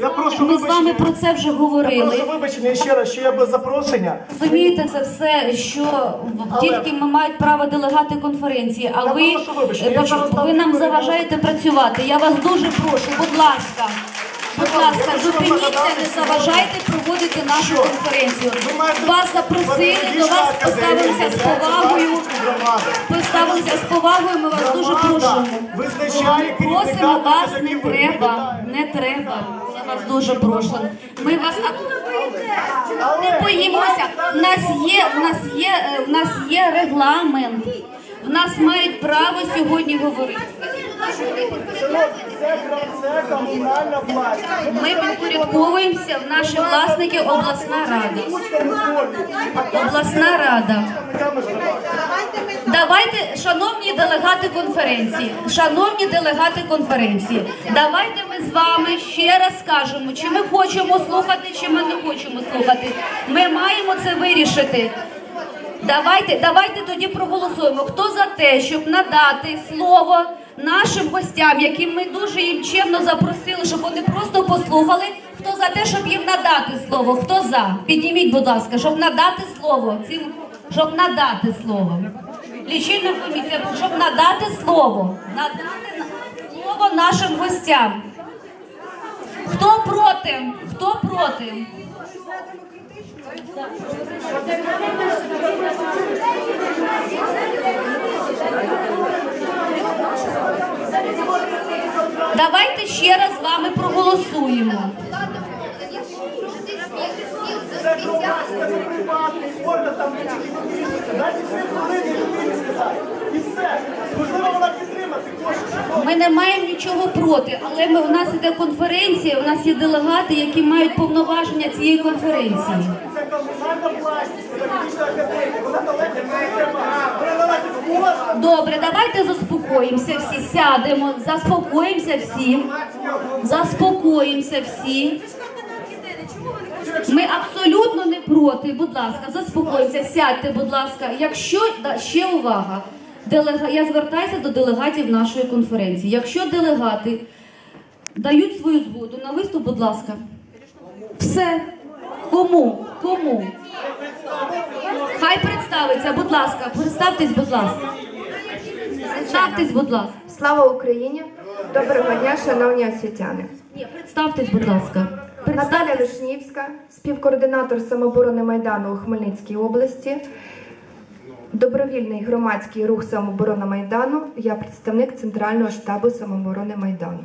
Я прошу Ми з вами про це вже Прошу говорили. вибачення ще раз, що я без запрошення. Розумієте, це все, що Але- тільки ми мають право делегати конференції, а Я ви, прошу вибачення, е, я зараз ви нам заважаєте працювати. Я вас дуже прошу, будь ласка. Будь ласка, хочу вам зупиніться, нагадати, не що- заважайте проводити нашу Що? конференцію. Ви маєте- Вас запросили, до вас поставилися з повагою. Громади. Поставилися з повагою, ми вас дуже Громада просимо. визначає керівника Просимо вас, не педагогів. треба, не треба. Вас дуже прошу. Ми вас не боїмося. В нас є, в нас є, е, в нас є регламент. В нас мають право сьогодні говорити. Ми підпорядковуємося в наші власники обласна рада. Обласна рада. Давайте, шановні делегати конференції, шановні делегати конференції, давайте ми з вами ще раз скажемо, чи ми хочемо слухати, чи ми не хочемо слухати. Ми маємо це вирішити. Давайте, давайте тоді проголосуємо. Хто за те, щоб надати слово нашим гостям, яким ми дуже їм чемно запросили, щоб вони просто послухали. Хто за те, щоб їм надати слово? Хто за? Підніміть, будь ласка, щоб надати слово цим, щоб надати слово. Лічильна комісія, щоб надати слово, надати слово нашим гостям. Хто проти? Хто проти? Давайте ще раз з вами проголосуємо. Це громадська, це приватний, можна там не тільки. Дайте дві хвилини людині сказати. І все. Можливо, вона підтримати що Ми не маємо нічого проти, але ми, у нас іде конференція, у нас є делегати, які мають повноваження цієї конференції. Це комунальна власність, педагогічна академія. Вона належить не належить. Добре, давайте заспокоїмося всі, сядемо, заспокоїмося всі, заспокоїмося всі. Ми абсолютно не проти, будь ласка, заспокоїмося, сядьте, будь ласка. Якщо да, ще увага, делега, я звертаюся до делегатів нашої конференції. Якщо делегати дають свою згоду на виступ, будь ласка, все. Кому? Кому? Хай представиться, будь ласка, представтесь, будь ласка. Представтесь, будь ласка. Слава Україні! Доброго дня, шановні освітяни. Ні, представтесь, будь ласка. Наталя Вишнівська, співкоординатор самооборони Майдану у Хмельницькій області, добровільний громадський рух самооборона Майдану. Я представник Центрального штабу самооборони Майдану.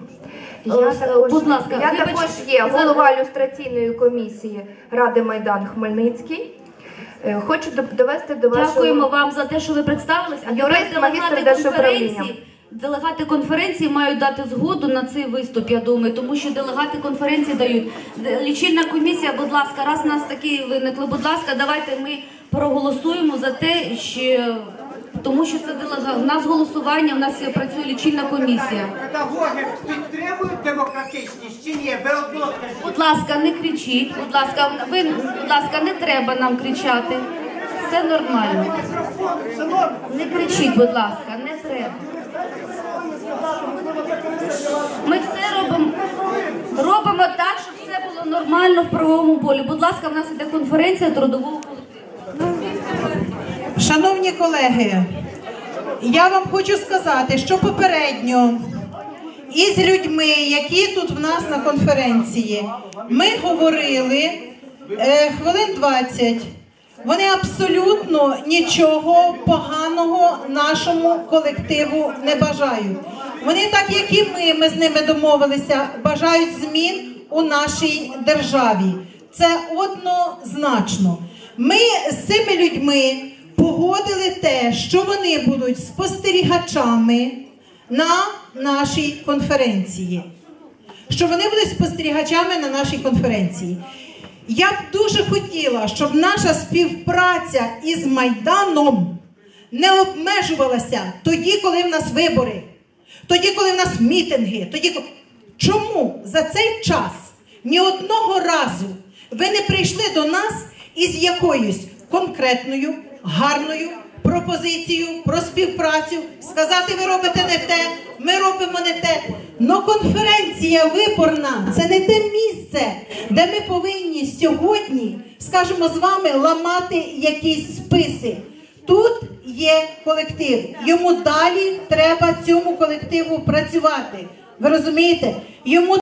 Я Е, також, будь ласка, я вибачте, також є голова ілюстраційної комісії Ради Майдан Хмельницький. Е, Хочу довести до вашого Дякуємо вам за те, що ви представились. А Юрист, магістр держуправління. Делегати конференції мають дати згоду на цей виступ, я думаю, тому що делегати конференції дають. Лічильна комісія, будь ласка, раз у нас такі виникли, будь ласка, давайте ми проголосуємо за те, що тому що це делега... У нас голосування, у нас працює лічильна комісія. Педагоги підтримують демократичність чи ні? Ви. Будь ласка, не кричіть. Будь ласка, ви будь ласка, не треба нам кричати. Все нормально. Не кричіть, будь ласка, не треба. Ми все робимо, робимо так, щоб все було нормально в правовому полі. Будь ласка, в нас іде конференція трудового колективу. Шановні колеги, я вам хочу сказати, що попередньо із людьми, які тут в нас на конференції, ми говорили е, хвилин 20. Вони абсолютно нічого поганого нашому колективу не бажають. Вони, так як і ми, ми з ними домовилися, бажають змін у нашій державі. Це однозначно. Ми з цими людьми погодили те, що вони будуть спостерігачами на нашій конференції. Що вони будуть спостерігачами на нашій конференції. Я б дуже хотіла, щоб наша співпраця із Майданом не обмежувалася тоді, коли в нас вибори, тоді, коли в нас мітинги, тоді чому за цей час ні одного разу ви не прийшли до нас із якоюсь конкретною, гарною пропозицією про співпрацю, сказати, ви робите не те, ми робимо не те. Но конференція виборна це не те місце, де ми повинні сьогодні, скажімо, з вами ламати якісь списи. Тут є колектив. Йому далі треба цьому колективу працювати. Ви розумієте? Йому